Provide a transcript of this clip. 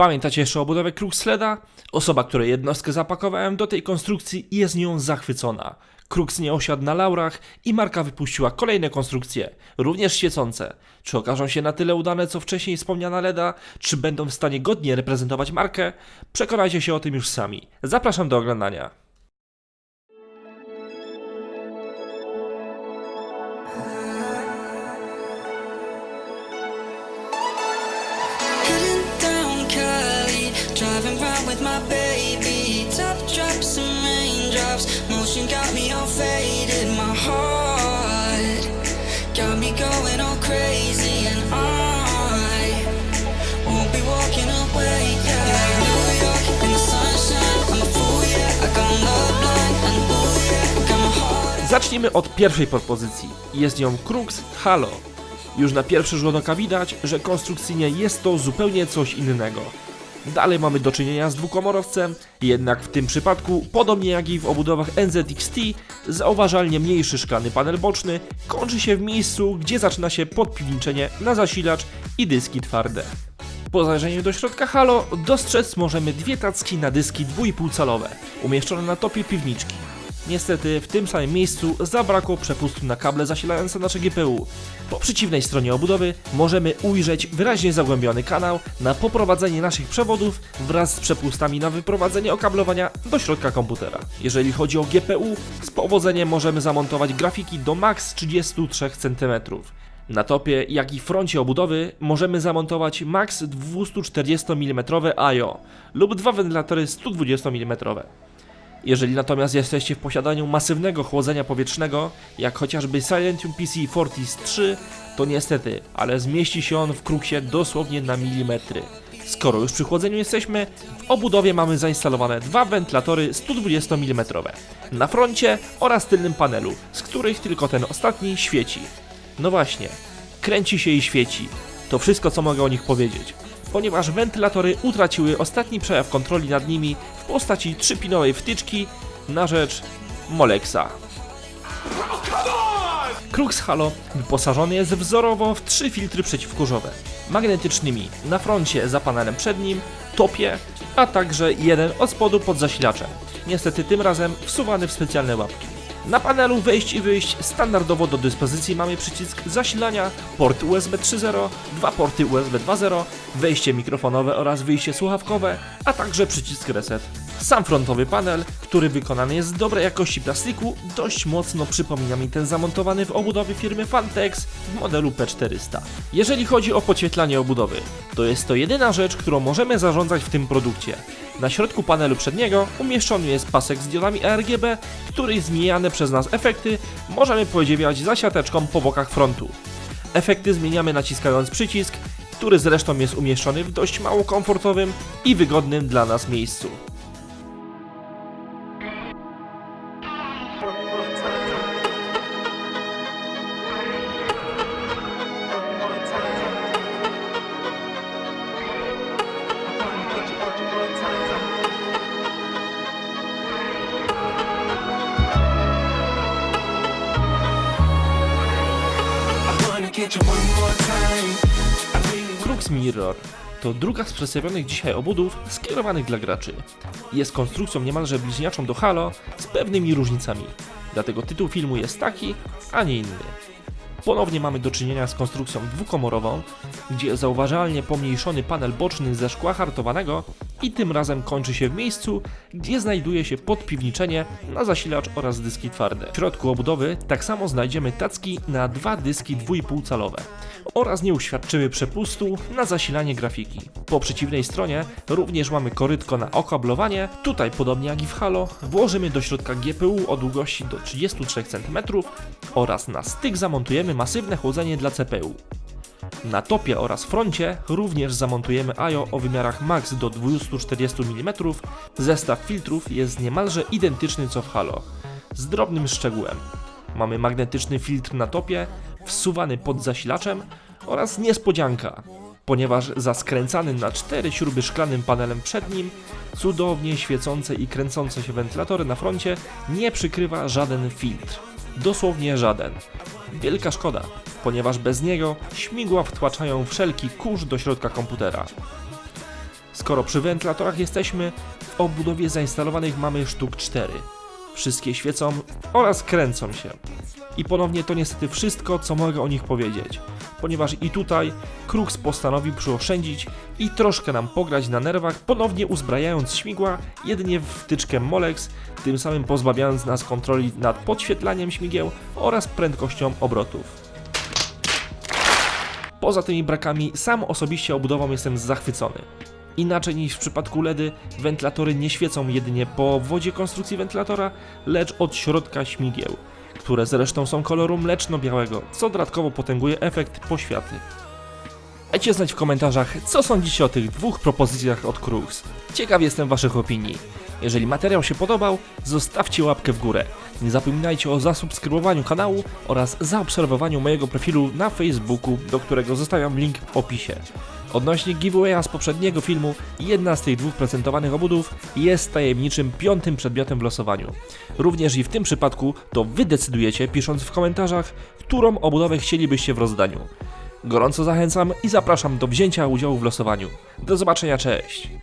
Pamiętacie jeszcze o budowie Kruxleda? Osoba, która jednostkę zapakowałem do tej konstrukcji jest nią zachwycona. Krux nie osiadł na laurach i marka wypuściła kolejne konstrukcje, również świecące. Czy okażą się na tyle udane co wcześniej wspomniana Leda? Czy będą w stanie godnie reprezentować markę? Przekonajcie się o tym już sami. Zapraszam do oglądania. Zacznijmy od pierwszej podpozycji. Jest nią Krux Halo. Już na pierwszy rzut oka widać, że konstrukcyjnie jest to zupełnie coś innego. Dalej mamy do czynienia z dwukomorowcem, jednak w tym przypadku, podobnie jak i w obudowach NZXT, zauważalnie mniejszy szklany panel boczny kończy się w miejscu, gdzie zaczyna się podpiwniczenie na zasilacz i dyski twarde. Po zajrzeniu do środka Halo dostrzec możemy dwie tacki na dyski 2,5 calowe, umieszczone na topie piwniczki. Niestety w tym samym miejscu zabrakło przepustu na kable zasilające nasze GPU. Po przeciwnej stronie obudowy możemy ujrzeć wyraźnie zagłębiony kanał na poprowadzenie naszych przewodów wraz z przepustami na wyprowadzenie okablowania do środka komputera. Jeżeli chodzi o GPU, z powodzeniem możemy zamontować grafiki do max 33 cm. Na topie, jak i froncie obudowy możemy zamontować max 240 mm IO lub dwa wentylatory 120 mm. Jeżeli natomiast jesteście w posiadaniu masywnego chłodzenia powietrznego, jak chociażby Silentium PC Fortis 3, to niestety, ale zmieści się on w kruksie dosłownie na milimetry. Skoro już przy chłodzeniu jesteśmy, w obudowie mamy zainstalowane dwa wentylatory 120 mm na froncie oraz tylnym panelu, z których tylko ten ostatni świeci. No właśnie, kręci się i świeci. To wszystko, co mogę o nich powiedzieć. Ponieważ wentylatory utraciły ostatni przejaw kontroli nad nimi w postaci trzypinowej wtyczki na rzecz Molexa. Krux Halo wyposażony jest wzorowo w trzy filtry przeciwkurzowe. Magnetycznymi na froncie za panelem przednim, topie, a także jeden od spodu pod zasilaczem. Niestety tym razem wsuwany w specjalne łapki. Na panelu wejść i wyjść standardowo do dyspozycji mamy przycisk zasilania, port USB 3.0, dwa porty USB 2.0, wejście mikrofonowe oraz wyjście słuchawkowe, a także przycisk reset. Sam frontowy panel, który wykonany jest z dobrej jakości plastiku, dość mocno przypomina mi ten zamontowany w obudowie firmy Fantex w modelu P400. Jeżeli chodzi o podświetlanie obudowy, to jest to jedyna rzecz, którą możemy zarządzać w tym produkcie. Na środku panelu przedniego umieszczony jest pasek z diodami RGB, których zmieniane przez nas efekty możemy podziwiać za siateczką po bokach frontu. Efekty zmieniamy naciskając przycisk, który zresztą jest umieszczony w dość mało komfortowym i wygodnym dla nas miejscu. Crux Mirror to druga z przedstawionych dzisiaj obudów skierowanych dla graczy. Jest konstrukcją niemalże bliźniaczą do Halo z pewnymi różnicami. Dlatego tytuł filmu jest taki, a nie inny. Ponownie mamy do czynienia z konstrukcją dwukomorową, gdzie zauważalnie pomniejszony panel boczny ze szkła hartowanego i tym razem kończy się w miejscu, gdzie znajduje się podpiwniczenie na zasilacz oraz dyski twarde. W środku obudowy tak samo znajdziemy tacki na dwa dyski 2,5 calowe oraz nie uświadczymy przepustu na zasilanie grafiki. Po przeciwnej stronie również mamy korytko na okablowanie. Tutaj, podobnie jak i w Halo, włożymy do środka GPU o długości do 33 cm oraz na styk zamontujemy masywne chłodzenie dla CPU. Na topie oraz froncie również zamontujemy IO o wymiarach max do 240 mm. Zestaw filtrów jest niemalże identyczny co w Halo, z drobnym szczegółem. Mamy magnetyczny filtr na topie, wsuwany pod zasilaczem oraz niespodzianka, ponieważ za skręcanym na cztery śruby szklanym panelem przednim, cudownie świecące i kręcące się wentylatory na froncie nie przykrywa żaden filtr. Dosłownie żaden. Wielka szkoda, ponieważ bez niego śmigła wtłaczają wszelki kurz do środka komputera. Skoro przy wentylatorach jesteśmy, w obudowie zainstalowanych mamy sztuk 4. Wszystkie świecą oraz kręcą się. I ponownie to niestety wszystko, co mogę o nich powiedzieć, ponieważ i tutaj Krux postanowił przyoszczędzić i troszkę nam pograć na nerwach, ponownie uzbrajając śmigła jedynie w wtyczkę Molex, tym samym pozbawiając nas kontroli nad podświetlaniem śmigieł oraz prędkością obrotów. Poza tymi brakami, sam osobiście obudową jestem zachwycony. Inaczej niż w przypadku LEDy, wentylatory nie świecą jedynie po obwodzie konstrukcji wentylatora, lecz od środka śmigieł, które zresztą są koloru mleczno-białego, co dodatkowo potęguje efekt poświaty. Dajcie znać w komentarzach, co sądzicie o tych dwóch propozycjach od Krux. Ciekaw jestem waszych opinii. Jeżeli materiał się podobał, zostawcie łapkę w górę. Nie zapominajcie o zasubskrybowaniu kanału oraz zaobserwowaniu mojego profilu na Facebooku, do którego zostawiam link w opisie. Odnośnie giveawaya z poprzedniego filmu, jedna z tych dwóch prezentowanych obudów jest tajemniczym piątym przedmiotem w losowaniu. Również i w tym przypadku to wy decydujecie, pisząc w komentarzach, którą obudowę chcielibyście w rozdaniu. Gorąco zachęcam i zapraszam do wzięcia udziału w losowaniu. Do zobaczenia, cześć!